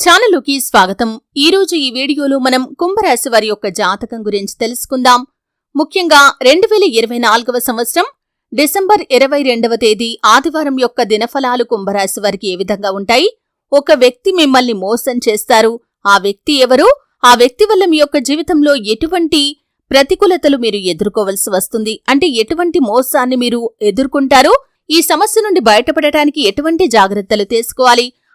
ఛానలుకి స్వాగతం. ఈ రోజు ఈ వీడియోలో మనం కుంభరాశి వారి యొక్క జాతకం గురించి తెలుసుకుందాం. ముఖ్యంగా రెండు వేల ఇరవై నాలుగవ సంవత్సరం డిసెంబర్ ఇరవై రెండవ తేదీ ఆదివారం యొక్క దినఫలాలు కుంభరాశి వారికి ఏ విధంగా ఉంటాయి? ఒక వ్యక్తి మిమ్మల్ని మోసం చేస్తారు. ఆ వ్యక్తి ఎవరు? ఆ వ్యక్తి వల్ల మీ యొక్క జీవితంలో ఎటువంటి ప్రతికూలతలు మీరు ఎదుర్కోవలసి వస్తుంది? అంటే ఎటువంటి మోసాన్ని మీరు ఎదుర్కొంటారు? ఈ సమస్య నుండి బయటపడటానికి ఎటువంటి జాగ్రత్తలు తీసుకోవాలి?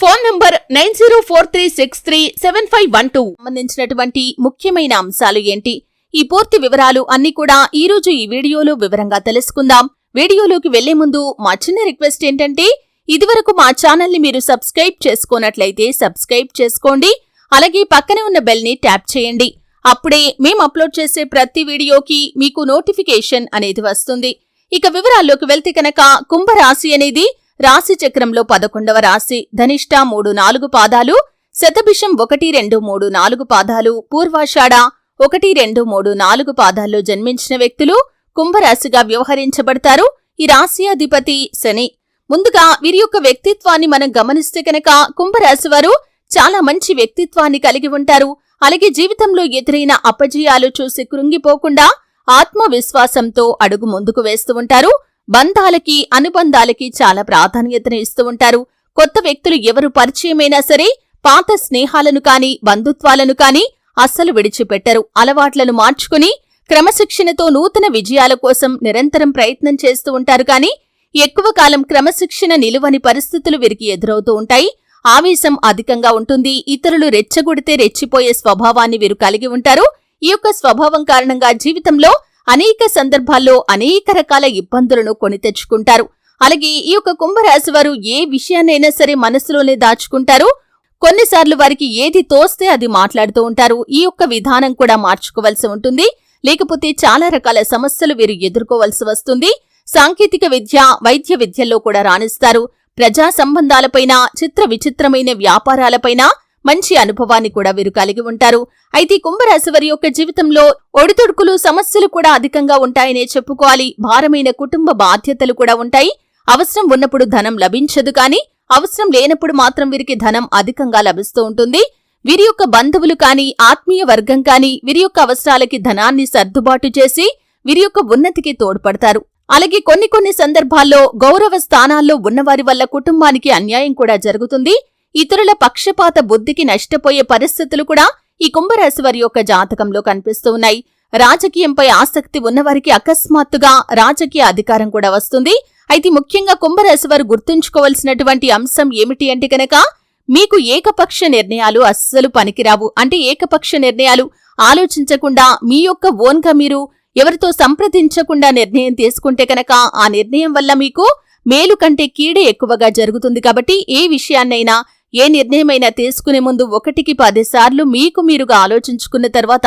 Phone number nine zero four three six three seven five one two. సంబంధించినటువంటి ముఖ్యమైన అంశాలు ఏంటి? ఈ పూర్తి వివరాలు అన్ని కూడా ఈ రోజు ఈ వీడియోలో వివరంగా తెలుసుకుందాం. వీడియోలోకి వెళ్ళే ముందు మా చిన్న రిక్వెస్ట్ ఏంటంటే ఇదివరకు మా ఛానల్ని మీరు సబ్స్క్రైబ్ చేసుకున్నట్లయితే సబ్స్క్రైబ్ చేసుకోండి. అలాగే పక్కనే ఉన్న బెల్ని ట్యాప్ చేయండి. అప్పుడే మేము అప్లోడ్ చేసే ప్రతి వీడియోకి మీకు నోటిఫికేషన్ అనేది వస్తుంది. ఇక వివరాల్లోకి వెళ్తే కనుక కుంభరాశి అనేది రాశి చక్రంలో పదకొండవ రాశి ధనిష్ట మూడు నాలుగు పాదాలు శతభిషం ఒకటి రెండు మూడు నాలుగు పాదాలు పూర్వాషాఢ ఒకటి రెండు మూడు నాలుగు పాదాల్లో జన్మించిన వ్యక్తులు కుంభరాశిగా వ్యవహరించబడతారు. ఈ రాశి అధిపతి శని. ముందుగా వీరి యొక్క వ్యక్తిత్వాన్ని మనం గమనిస్తే కనుక కుంభరాశి వారు చాలా మంచి వ్యక్తిత్వాన్ని కలిగి ఉంటారు. అలాగే జీవితంలో ఎదురైన అపజయాలు చూసి కృంగిపోకుండా ఆత్మవిశ్వాసంతో అడుగు ముందుకు వేస్తూ ఉంటారు. బంధాలకి అనుబంధాలకి చాలా ప్రాధాన్యతను ఇస్తూ ఉంటారు. కొత్త వ్యక్తులు ఎవరు పరిచయమైనా సరే పాత స్నేహాలను కాని బంధుత్వాలను కాని అస్సలు విడిచిపెట్టరు. అలవాట్లను మార్చుకుని క్రమశిక్షణతో నూతన విజయాల కోసం నిరంతరం ప్రయత్నం చేస్తూ ఉంటారు కాని ఎక్కువ కాలం క్రమశిక్షణ నిలువని పరిస్థితులు వీరికి ఎదురవుతూ ఉంటాయి. ఆవేశం అధికంగా ఉంటుంది. ఇతరులు రెచ్చగొడితే రెచ్చిపోయే స్వభావాన్ని వీరు కలిగి ఉంటారు. ఈ యొక్క స్వభావం కారణంగా జీవితంలో అనేక సందర్భాల్లో అనేక రకాల ఇబ్బందులను కొని తెచ్చుకుంటారు. అలాగే ఈ యొక్క కుంభరాశి వారు ఏ విషయాన్నైనా సరే మనసులోనే దాచుకుంటారు. కొన్నిసార్లు వారికి ఏది తోస్తే అది మాట్లాడుతూ ఉంటారు. ఈ యొక్క విధానం కూడా మార్చుకోవలసి ఉంటుంది. లేకపోతే చాలా రకాల సమస్యలు వీరు ఎదుర్కోవలసి వస్తుంది. సాంకేతిక విద్య వైద్య విద్యల్లో కూడా రాణిస్తారు. ప్రజా సంబంధాలపైన చిత్ర విచిత్రమైన వ్యాపారాలపైన మంచి అనుభవాన్ని కూడా వీరు కలిగి ఉంటారు. అయితే కుంభరాశి వారి యొక్క జీవితంలో ఒడిదుడుకులు సమస్యలు కూడా అధికంగా ఉంటాయనే చెప్పుకోవాలి. భారమైన కుటుంబ బాధ్యతలు కూడా ఉంటాయి. అవసరం ఉన్నప్పుడు ధనం లభించదు కానీ అవసరం లేనప్పుడు మాత్రం వీరికి ధనం అధికంగా లభిస్తూ ఉంటుంది. వీరి యొక్క బంధువులు కానీ ఆత్మీయ వర్గం కానీ వీరి యొక్క అవసరాలకి ధనాన్ని సర్దుబాటు చేసి వీరి యొక్క ఉన్నతికి తోడ్పడతారు. అలాగే కొన్ని కొన్ని సందర్భాల్లో గౌరవ స్థానాల్లో ఉన్నవారి వల్ల కుటుంబానికి అన్యాయం కూడా జరుగుతుంది. ఇతరుల పక్షపాత బుద్ధికి నష్టపోయే పరిస్థితులు కూడా ఈ కుంభరాశి వారి యొక్క జాతకంలో కనిపిస్తూ ఉన్నాయి. రాజకీయంపై ఆసక్తి ఉన్నవారికి అకస్మాత్తుగా రాజకీయ అధికారం కూడా వస్తుంది. అయితే ముఖ్యంగా కుంభరాశి వారు గుర్తుంచుకోవలసినటువంటి అంశం ఏమిటి అంటే కనుక మీకు ఏకపక్ష నిర్ణయాలు అస్సలు పనికిరావు. అంటే ఏకపక్ష నిర్ణయాలు ఆలోచించకుండా మీ యొక్క ఓన్గా మీరు ఎవరితో సంప్రదించకుండా నిర్ణయం తీసుకుంటే కనుక ఆ నిర్ణయం వల్ల మీకు మేలు కంటే కీడే ఎక్కువగా జరుగుతుంది. కాబట్టి ఏ విషయాన్నైనా ఏ నిర్ణయమైనా తీసుకునే ముందు ఒకటికి పదిసార్లు మీకు మీరుగా ఆలోచించుకున్న తర్వాత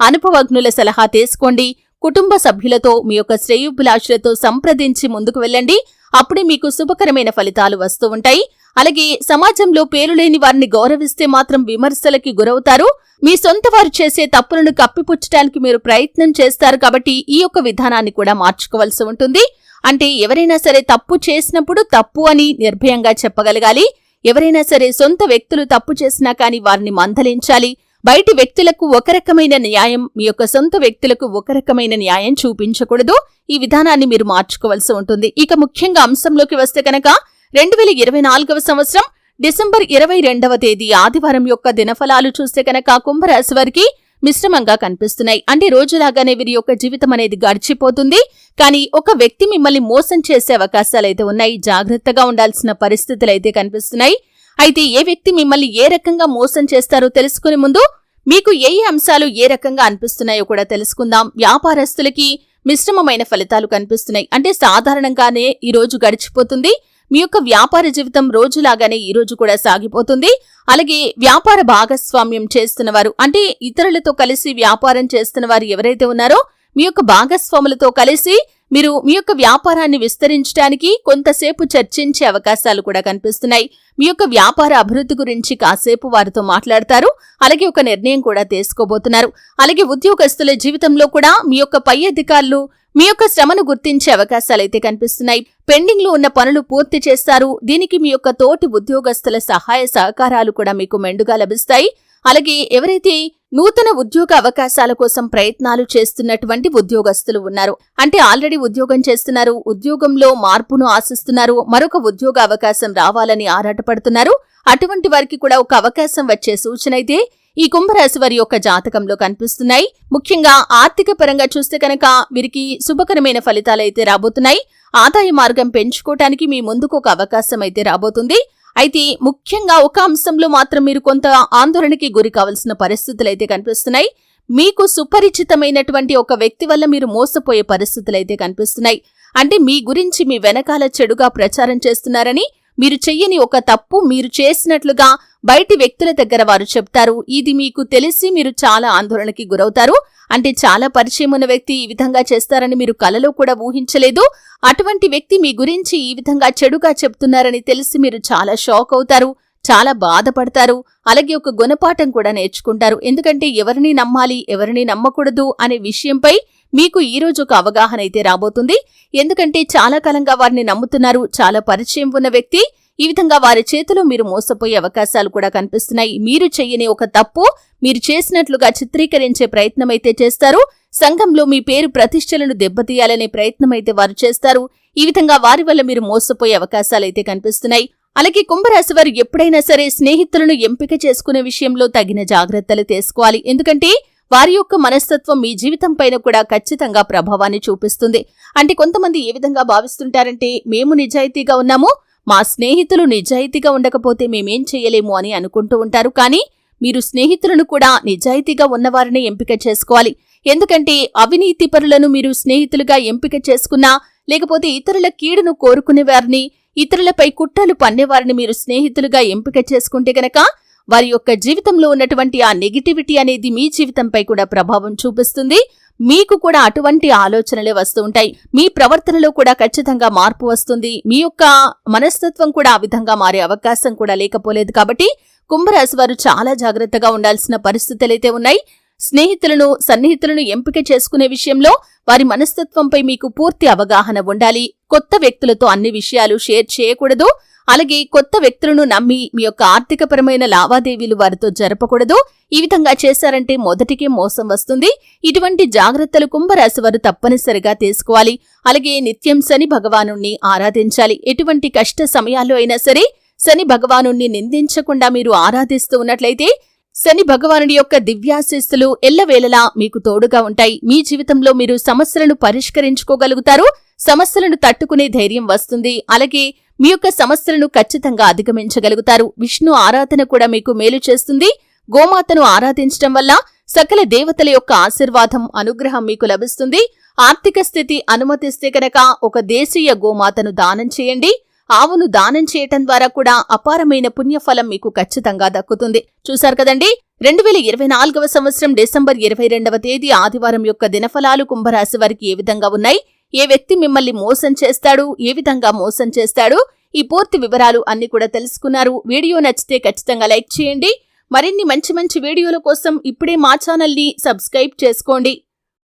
అనుభవజ్ఞుల సలహా తీసుకోండి. కుటుంబ సభ్యులతో మీ యొక్క శ్రేయుభిలాషులతో సంప్రదించి ముందుకు వెళ్ళండి. అప్పుడే మీకు శుభకరమైన ఫలితాలు వస్తూ ఉంటాయి. అలాగే సమాజంలో పేరులేని వారిని గౌరవిస్తే మాత్రం విమర్శలకి గురవుతారు. మీ సొంత వారు చేసే తప్పులను కప్పిపుచ్చటానికి మీరు ప్రయత్నం చేస్తారు కాబట్టి ఈ యొక్క విధానాన్ని కూడా మార్చుకోవాల్సి ఉంటుంది. అంటే ఎవరైనా సరే తప్పు చేసినప్పుడు తప్పు అని నిర్భయంగా చెప్పగలగాలి. ఎవరైనా సరే సొంత వ్యక్తులు తప్పు చేసినా కాని వారిని మందలించాలి. బయటి వ్యక్తులకు ఒక రకమైన న్యాయం మీ యొక్క సొంత వ్యక్తులకు ఒక రకమైన న్యాయం చూపించకూడదు. ఈ విధానాన్ని మీరు మార్చుకోవాల్సి ఉంటుంది. ఇక ముఖ్యంగా అంశంలోకి వస్తే కనుక రెండు వేల ఇరవై నాలుగవ సంవత్సరం డిసెంబర్ ఇరవై రెండవ తేదీ ఆదివారం యొక్క దినఫలాలు చూస్తే కనుక కుంభరాశి వారికి మిశ్రమంగా కనిపిస్తున్నాయి. అంటే రోజులాగానే వీరి యొక్క జీవితం అనేది గడిచిపోతుంది. కానీ ఒక వ్యక్తి మిమ్మల్ని మోసం చేసే అవకాశాలైతే ఉన్నాయి. జాగ్రత్తగా ఉండాల్సిన పరిస్థితులు అయితే కనిపిస్తున్నాయి. అయితే ఏ వ్యక్తి మిమ్మల్ని ఏ రకంగా మోసం చేస్తారో తెలుసుకునే ముందు మీకు ఏ ఏ అంశాలు ఏ రకంగా అనిపిస్తున్నాయో కూడా తెలుసుకుందాం. వ్యాపారస్తులకి మిశ్రమమైన ఫలితాలు కనిపిస్తున్నాయి. అంటే సాధారణంగానే ఈ రోజు గడిచిపోతుంది. మీ యొక్క వ్యాపార జీవితం రోజులాగానే ఈ రోజు కూడా సాగిపోతుంది. అలాగే వ్యాపార భాగస్వామ్యం చేస్తున్న వారు అంటే ఇతరులతో కలిసి వ్యాపారం చేస్తున్న వారు ఎవరైతే ఉన్నారో మీ యొక్క భాగస్వాములతో కలిసి మీరు మీ యొక్క వ్యాపారాన్ని విస్తరించడానికి కొంతసేపు చర్చించే అవకాశాలు కూడా కనిపిస్తున్నాయి. మీ యొక్క వ్యాపార అభివృద్ధి గురించి కాసేపు వారితో మాట్లాడతారు. అలాగే ఒక నిర్ణయం కూడా తీసుకోబోతున్నారు. అలాగే ఉద్యోగస్తుల జీవితంలో కూడా మీ యొక్క పై అధికారులు మీ యొక్క శ్రమను గుర్తించే అవకాశాలైతే కనిపిస్తున్నాయి. పెండింగ్లో ఉన్న పనులు పూర్తి చేస్తారు. దీనికి మీ యొక్క తోటి ఉద్యోగస్తుల సహాయ సహకారాలు కూడా మీకు మెండుగా లభిస్తాయి. అలాగే ఎవరైతే నూతన ఉద్యోగ అవకాశాల కోసం ప్రయత్నాలు చేస్తున్నటువంటి ఉద్యోగస్తులు ఉన్నారు. అంటే ఆల్రెడీ ఉద్యోగం చేస్తున్నారు. ఉద్యోగంలో మార్పును ఆశిస్తున్నారు. మరొక ఉద్యోగ అవకాశం రావాలని ఆరాటపడుతున్నారు. అటువంటి వారికి కూడా ఒక అవకాశం వచ్చే సూచన అయితే ఈ కుంభరాశి వారి యొక్క జాతకంలో కనిపిస్తున్నాయి. ముఖ్యంగా ఆర్థిక పరంగా చూస్తే కనుక వీరికి శుభకరమైన ఫలితాలైతే రాబోతున్నాయి. ఆదాయ మార్గం పెంచుకోవటానికి మీ ముందుకు ఒక అవకాశం అయితే రాబోతుంది. అయితే ముఖ్యంగా ఒక అంశంలో మాత్రం మీరు కొంత ఆందోళనకి గురి కావాల్సిన పరిస్థితులు అయితే కనిపిస్తున్నాయి. మీకు సుపరిచితమైనటువంటి ఒక వ్యక్తి వల్ల మీరు మోసపోయే పరిస్థితులు అయితే కనిపిస్తున్నాయి. అంటే మీ గురించి మీ వెనకాల చెడుగా ప్రచారం చేస్తున్నారని మీరు చెయ్యని ఒక తప్పు మీరు చేసినట్లుగా బయటి వ్యక్తుల దగ్గర వారు చెప్తారు. ఇది మీకు తెలిసి మీరు చాలా ఆందోళనకి గురవుతారు. అంటే చాలా పరిచయం ఉన్న వ్యక్తి ఈ విధంగా చేస్తారని మీరు కలలో కూడా ఊహించలేదు. అటువంటి వ్యక్తి మీ గురించి ఈ విధంగా చెడుగా చెప్తున్నారని తెలిసి మీరు చాలా షాక్ అవుతారు చాలా బాధపడతారు. అలాగే ఒక గుణపాఠం కూడా నేర్చుకుంటారు. ఎందుకంటే ఎవరిని నమ్మాలి ఎవరిని నమ్మకూడదు అనే విషయంపై మీకు ఈ రోజు ఒక అవగాహన అయితే రాబోతుంది. ఎందుకంటే చాలా కాలంగా వారిని నమ్ముతున్నారు చాలా పరిచయం ఉన్న వ్యక్తి. ఈ విధంగా వారి చేతిలో మీరు మోసపోయే అవకాశాలు కూడా కనిపిస్తున్నాయి. మీరు చెయ్యని ఒక తప్పు మీరు చేసినట్లుగా చిత్రీకరించే ప్రయత్నం అయితే చేస్తారు. సంఘంలో మీ పేరు ప్రతిష్టలను దెబ్బతీయాలనే ప్రయత్నం అయితే వారు చేస్తారు. ఈ విధంగా వారి వల్ల మీరు మోసపోయే అవకాశాలైతే కనిపిస్తున్నాయి. అలాగే కుంభరాశి వారు ఎప్పుడైనా సరే స్నేహితులను ఎంపిక చేసుకునే విషయంలో తగిన జాగ్రత్తలు తీసుకోవాలి. ఎందుకంటే వారి యొక్క మనస్తత్వం మీ జీవితం పైన కూడా ఖచ్చితంగా ప్రభావాన్ని చూపిస్తుంది. అంటే కొంతమంది ఏ విధంగా భావిస్తుంటారంటే మేము నిజాయితీగా ఉన్నాము మా స్నేహితులు నిజాయితీగా ఉండకపోతే మేమేం చేయలేము అని అనుకుంటూ ఉంటారు. కానీ మీరు స్నేహితులను కూడా నిజాయితీగా ఉన్నవారిని ఎంపిక చేసుకోవాలి. ఎందుకంటే అవినీతి పరులను మీరు స్నేహితులుగా ఎంపిక చేసుకున్నా లేకపోతే ఇతరుల కీడును కోరుకునేవారిని ఇతరులపై కుట్రలు పన్నేవారిని మీరు స్నేహితులుగా ఎంపిక చేసుకుంటే గనక వారి యొక్క జీవితంలో ఉన్నటువంటి ఆ నెగిటివిటీ అనేది మీ జీవితంపై కూడా ప్రభావం చూపిస్తుంది. మీకు కూడా అటువంటి ఆలోచనలే వస్తూ ఉంటాయి. మీ ప్రవర్తనలో కూడా ఖచ్చితంగా మార్పు వస్తుంది. మీ యొక్క మనస్తత్వం కూడా ఆ విధంగా మారే అవకాశం కూడా లేకపోలేదు కాబట్టి కుంభరాశి వారు చాలా జాగ్రత్తగా ఉండాల్సిన పరిస్థితులైతే ఉన్నాయి. స్నేహితులను సన్నిహితులను ఎంపిక చేసుకునే విషయంలో వారి మనస్తత్వంపై మీకు పూర్తి అవగాహన ఉండాలి. కొత్త వ్యక్తులతో అన్ని విషయాలు షేర్ చేయకూడదు. అలాగే కొత్త వ్యక్తులను నమ్మి మీ యొక్క ఆర్థికపరమైన లావాదేవీలు వారితో జరపకూడదు. ఈ విధంగా చేశారంటే మొదటికే మోసం వస్తుంది. ఇటువంటి జాగ్రత్తలు కుంభరాశి వారు తప్పనిసరిగా తీసుకోవాలి. అలాగే నిత్యం శని భగవాను ఆరాధించాలి. ఎటువంటి కష్ట సమయాల్లో అయినా సరే శని భగవాను నిందించకుండా మీరు ఆరాధిస్తూ ఉన్నట్లయితే శని భగవానుడి యొక్క దివ్యాశీస్సులు ఎల్లవేళలా మీకు తోడుగా ఉంటాయి. మీ జీవితంలో మీరు సమస్యలను పరిష్కరించుకోగలుగుతారు. సమస్యలను తట్టుకునే ధైర్యం వస్తుంది. అలాగే మీ యొక్క సమస్యలను ఖచ్చితంగా అధిగమించగలుగుతారు. విష్ణు ఆరాధన కూడా మీకు మేలు చేస్తుంది. గోమాతను ఆరాధించటం వల్ల సకల దేవతల యొక్క ఆశీర్వాదం అనుగ్రహం మీకు లభిస్తుంది. ఆర్థిక స్థితి అనుమతిస్తే కనుక ఒక దేశీయ గోమాతను దానం చేయండి. ఆవును దానం చేయటం ద్వారా కూడా అపారమైన పుణ్యఫలం మీకు ఖచ్చితంగా దక్కుతుంది. చూశారు కదండి? రెండు వేల ఇరవై నాలుగవ సంవత్సరం డిసెంబర్ ఇరవై రెండవ తేదీ ఆదివారం యొక్క దినఫలాలు కుంభరాశి వారికి ఏ విధంగా ఉన్నాయి? ఏ వ్యక్తి మిమ్మల్ని మోసం చేస్తాడు? ఏ విధంగా మోసం చేస్తాడు? ఈ పూర్తి వివరాలు అన్ని కూడా తెలుసుకున్నారు. వీడియో నచ్చితే ఖచ్చితంగా లైక్ చేయండి. మరిన్ని మంచి మంచి వీడియోల కోసం ఇప్పుడే మా ఛానల్ని సబ్స్క్రైబ్ చేసుకోండి.